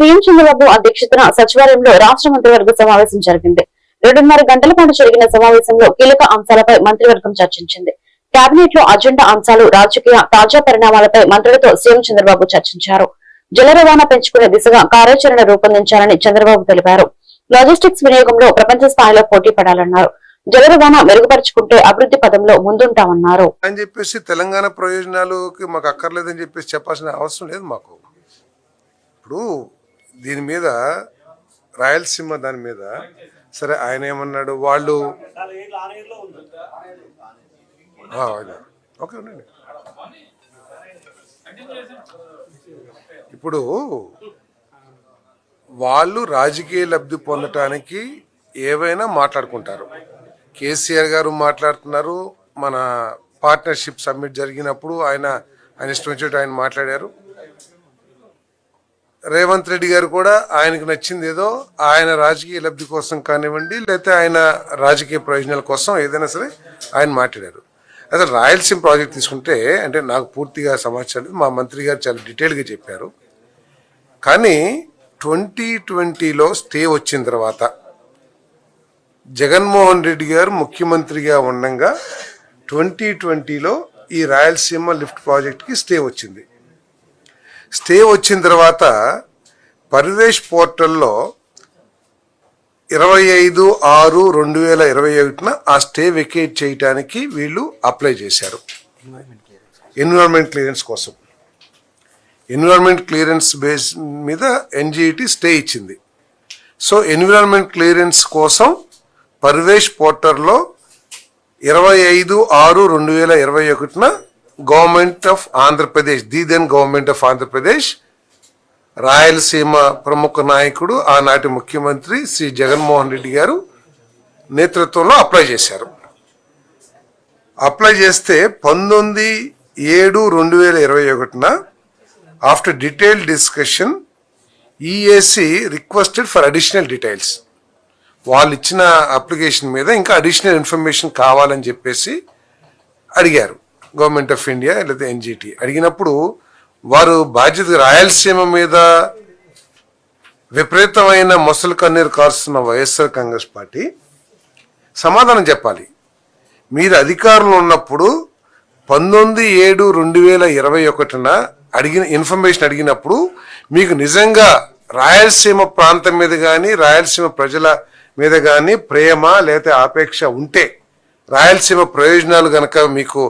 CM Chandrababu అధ్యక్షతన సచివాలయంలో రాష్ట్ర మంత్రివర్గ సమావేశం జరిగింది. రెండున్నర గంటల పాటు జరిగిన సమావేశంలో కీలక అంశాలపై మంత్రివర్గం చర్చించింది. కేబినెట్లో అజెండా అంశాలు రాజకీయ తాజా పరిణామాలపై మంత్రులతో సీఎం చంద్రబాబు చర్చించారు. జల రవాణా పెంచుకునే దిశగా కార్యాచరణ రూపొందించాలని చంద్రబాబు తెలిపారు. లాజిస్టిక్స్ వినియోగంలో ప్రపంచ స్థాయిలో పోటీ పడాలన్నారు. జల రవాణా మెరుగుపరుచుకుంటే అభివృద్ధి పదంలో ముందుంటామన్నారు. అని చెప్పేసి తెలంగాణ ప్రయోజనాలకి మాకు అక్కర్లేదని చెప్పేసి చెప్పాల్సిన అవసరం లేదు మాకు. ఇప్పుడు దీని మీద రాయలసీమ దాని మీద సరే ఆయన ఏమన్నాడు? వాళ్ళు ఓకే ఉండండి. ఇప్పుడు వాళ్ళు రాజకీయ లబ్ధి పొందటానికి ఏవైనా మాట్లాడుకుంటారు. కేసీఆర్ గారు మాట్లాడుతున్నారు. మన పార్ట్నర్షిప్ సమ్మిట్ జరిగినప్పుడు ఆయన ఆయన ఇష్టం ఆయన మాట్లాడారు. రేవంత్ రెడ్డి గారు కూడా ఆయనకు నచ్చింది ఏదో ఆయన రాజకీయ లబ్ధి కోసం కానివ్వండి లేకపోతే ఆయన రాజకీయ ప్రయోజనాల కోసం ఏదైనా సరే ఆయన మాట్లాడారు. అసలు రాయలసీమ ప్రాజెక్ట్ తీసుకుంటే అంటే నాకు పూర్తిగా సమాచారం మా మంత్రి గారు చాలా డీటెయిల్గా చెప్పారు. కానీ ట్వంటీ ట్వంటీలో స్టే వచ్చిన తర్వాత జగన్మోహన్ రెడ్డి గారు ముఖ్యమంత్రిగా ఉండగా ట్వంటీ ట్వంటీలో ఈ రాయలసీమ లిఫ్ట్ ప్రాజెక్ట్కి స్టే వచ్చింది. స్టే వచ్చిన తర్వాత పరివేష్ పోర్టల్లో ఇరవై ఐదు ఆరు రెండు వేల ఇరవై ఒకటిన ఆ స్టే వెకేట్ చేయడానికి వీళ్ళు అప్లై చేశారు. ఎన్విరాన్మెంట్ క్లియరెన్స్ కోసం. ఎన్విరాన్మెంట్ క్లియరెన్స్ బేస్ మీద ఎన్జిటి స్టే ఇచ్చింది. సో ఎన్విరాన్మెంట్ క్లియరెన్స్ కోసం పర్వేష్ పోర్టర్లో ఇరవై ఐదు ఆరు రెండు వేల ఇరవై ఒకటిన government of Andhra Pradesh the then government of Andhra Pradesh Rayalaseema ప్రముఖ నాయకుడు ఆనాటి ముఖ్యమంత్రి శ్రీ జగన్మోహన్ రెడ్డి గారు నేతృత్వంలో అప్లై చేశారు. అప్లై చేస్తే పంతొమ్మిది ఏడు రెండు వేల ఇరవై ఒకటిన after detail discussion EAC requested for additional details వాళ్ళు ఇచ్చిన అప్లికేషన్ మీద ఇంకా అడిషనల్ ఇన్ఫర్మేషన్ కావాలని చెప్పేసి అడిగారు. గవర్నమెంట్ ఆఫ్ ఇండియా లేదా ఎన్జిటి అడిగినప్పుడు వారు బాధ్యత రాయలసీమ మీద విపరీతమైన మొసలు కన్నీరు కారుస్తున్న వైఎస్ఆర్ కాంగ్రెస్ పార్టీ సమాధానం చెప్పాలి. మీరు అధికారంలో ఉన్నప్పుడు పంతొమ్మిది ఏడు రెండు వేల ఇరవై ఒకటిన అడిగిన ఇన్ఫర్మేషన్ అడిగినప్పుడు మీకు నిజంగా రాయలసీమ ప్రాంతం మీద కానీ రాయలసీమ ప్రజల మీద కానీ ప్రేమ లేకపోతే ఆపేక్ష ఉంటే రాయలసీమ ప్రయోజనాలు కనుక మీకు